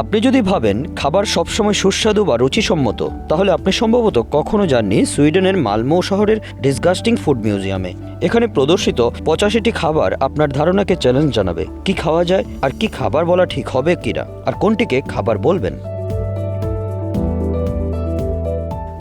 আপনি যদি ভাবেন খাবার সবসময় সুস্বাদু বা রুচিসম্মত, তাহলে আপনি সম্ভবত কখনো যাননি সুইডেনের মালমো শহরের ডিসগাস্টিং ফুড মিউজিয়ামে। এখানে প্রদর্শিত পঁচাশিটি খাবার আপনার ধারণাকে চ্যালেঞ্জ জানাবে। কি খাওয়া যায় আর কি খাবার বলা ঠিক হবে কিনা? আর কোনটিকে খাবার বলবেন?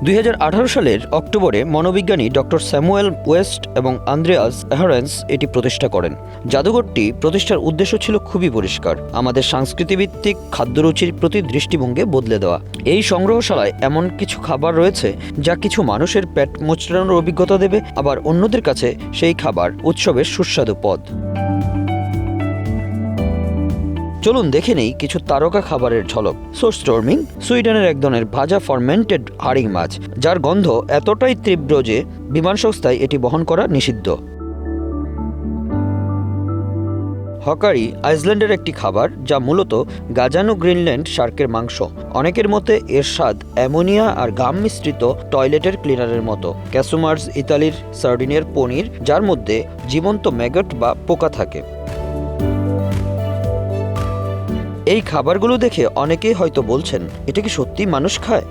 দুই হাজার আঠারো সালের অক্টোবরে মনোবিজ্ঞানী ডক্টর স্যামুয়েল ওয়েস্ট এবং আন্দ্রেয়াস অ্যাহারেন্স এটি প্রতিষ্ঠা করেন। জাদুঘরটি প্রতিষ্ঠার উদ্দেশ্য ছিল খুবই পরিষ্কার, আমাদের সংস্কৃতিভিত্তিক খাদ্যরুচির প্রতি দৃষ্টিভঙ্গি বদলে দেওয়া। এই সংগ্রহশালায় এমন কিছু খাবার রয়েছে যা কিছু মানুষের পেট মোচড়ানোর অভিজ্ঞতা দেবে, আবার অন্যদের কাছে সেই খাবার উৎসবের সুস্বাদু পদ। চলুন দেখে নেই কিছু তারকা খাবারের ঝলক। সোস্টর্মিং সুইডেনের এক ধরনের ভাজা ফরমেন্টেড হাড়িং মাছ, যার গন্ধ এতটাই তীব্র যে বিমান সংস্থায় এটি বহন করা নিষিদ্ধ। হকারি আইসল্যান্ডের একটি খাবার যা মূলত গাজানো গ্রিনল্যান্ড শার্কের মাংস। অনেকের মতে এর স্বাদ অ্যামোনিয়া আর গাম মিশ্রিত টয়লেটের ক্লিনারের মতো। ক্যাসুমার্স ইতালির সার্ডিনের পনির, যার মধ্যে জীবন্ত ম্যাগট বা পোকা থাকে। এই খাবারগুলো দেখে অনেকেই হয়তো বলছেন, এটা কি সত্যি মানুষ খায়?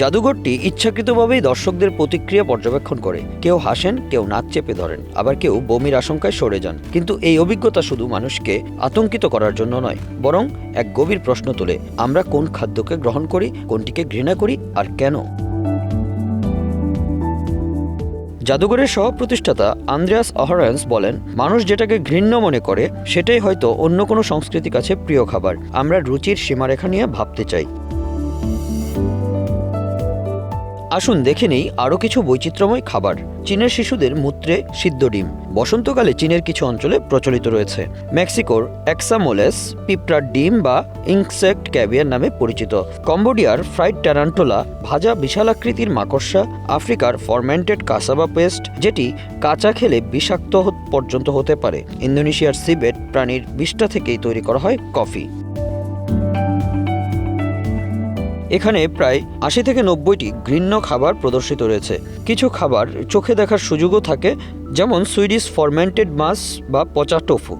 জাদুঘরটি ইচ্ছাকৃতভাবেই দর্শকদের প্রতিক্রিয়া পর্যবেক্ষণ করে। কেউ হাসেন, কেউ নাক চেপে ধরেন, আবার কেউ বমির আশঙ্কায় সরে যান। কিন্তু এই অভিজ্ঞতা শুধু মানুষকে আতঙ্কিত করার জন্য নয়, বরং এক গভীর প্রশ্ন তোলে, আমরা কোন খাদ্যকে গ্রহণ করি, কোনটিকে ঘৃণা করি, আর কেন? জাদুঘরের সহ প্রতিষ্ঠাতা আন্দ্রিয়াস অহরেন্স বলেন, মানুষ যেটাকে ঘৃণ্য মনে করে, সেটাই হয়তো অন্য কোনো সংস্কৃতির কাছে প্রিয় খাবার। আমরা রুচির সীমারেখা নিয়ে ভাবতে চাই। আসুন দেখে নেই আরও কিছু বৈচিত্র্যময় খাবার। চীনের শিশুদের মূত্রে সিদ্ধ ডিম। বসন্তকালে চীনের কিছু অঞ্চলে প্রচলিত রয়েছে। মেক্সিকোর এক্সামোলেস পিঁপড়ার ডিম বা ইনসেক্ট ক্যাভিয়ার নামে পরিচিত। কম্বোডিয়ার ফ্রাইড ট্যারান্টোলা ভাজা বিশালাকৃতির মাকড়সা, আফ্রিকার ফরমেন্টেড কাসাবা পেস্ট, যেটি কাঁচা খেলে বিষাক্ত পর্যন্ত হতে পারে। ইন্দোনেশিয়ার সিবেট প্রাণীর বিষ্ঠা থেকেই তৈরি করা হয় কফি। এখানে প্রায় আশি থেকে নব্বইটি ঘৃণ্য খাবার প্রদর্শিত রয়েছে। কিছু খাবার চোখে দেখার সুযোগও থাকে, যেমন সুইডিশ ফরমেন্টেড মাছ বা পচা টোফু।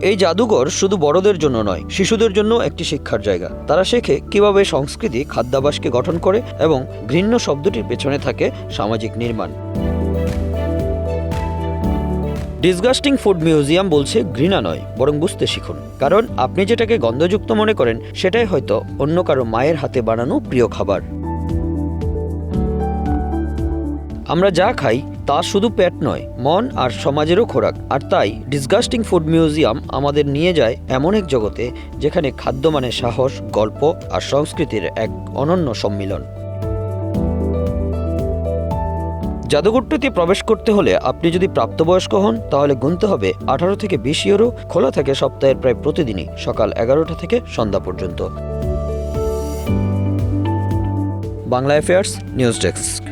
এই জাদুঘর শুধু বড়দের জন্য নয়, শিশুদের জন্য একটি শিক্ষার জায়গা। তারা শেখে কীভাবে সংস্কৃতি খাদ্যাভাসকে গঠন করে এবং ঘৃণ্য শব্দটির পেছনে থাকে সামাজিক নির্মাণ। ডিসগাস্টিং ফুড মিউজিয়াম বলছে ঘৃণা নয়, বরং বুঝতে শিখুন। কারণ আপনি যেটাকে গন্ধযুক্ত মনে করেন, সেটাই হয়তো অন্য কারও মায়ের হাতে বানানো প্রিয় খাবার। আমরা যা খাই, তা শুধু পেট নয়, মন আর সমাজেরও খোরাক। আর তাই ডিসগাস্টিং ফুড মিউজিয়াম আমাদের নিয়ে যায় এমন এক জগতে, যেখানে খাদ্য মানে সাহস, গল্প আর সংস্কৃতির এক অনন্য সম্মিলন। জাদুঘরটিতে প্রবেশ করতে হলে আপনি যদি প্রাপ্তবয়স্ক হন, তাহলে গুনতে হবে আঠারো থেকে বিশ ইউরো, খোলা থাকে সপ্তাহের প্রায় প্রতিদিনই, সকাল এগারোটা থেকে সন্ধ্যা পর্যন্ত। Bangla affairs news desk.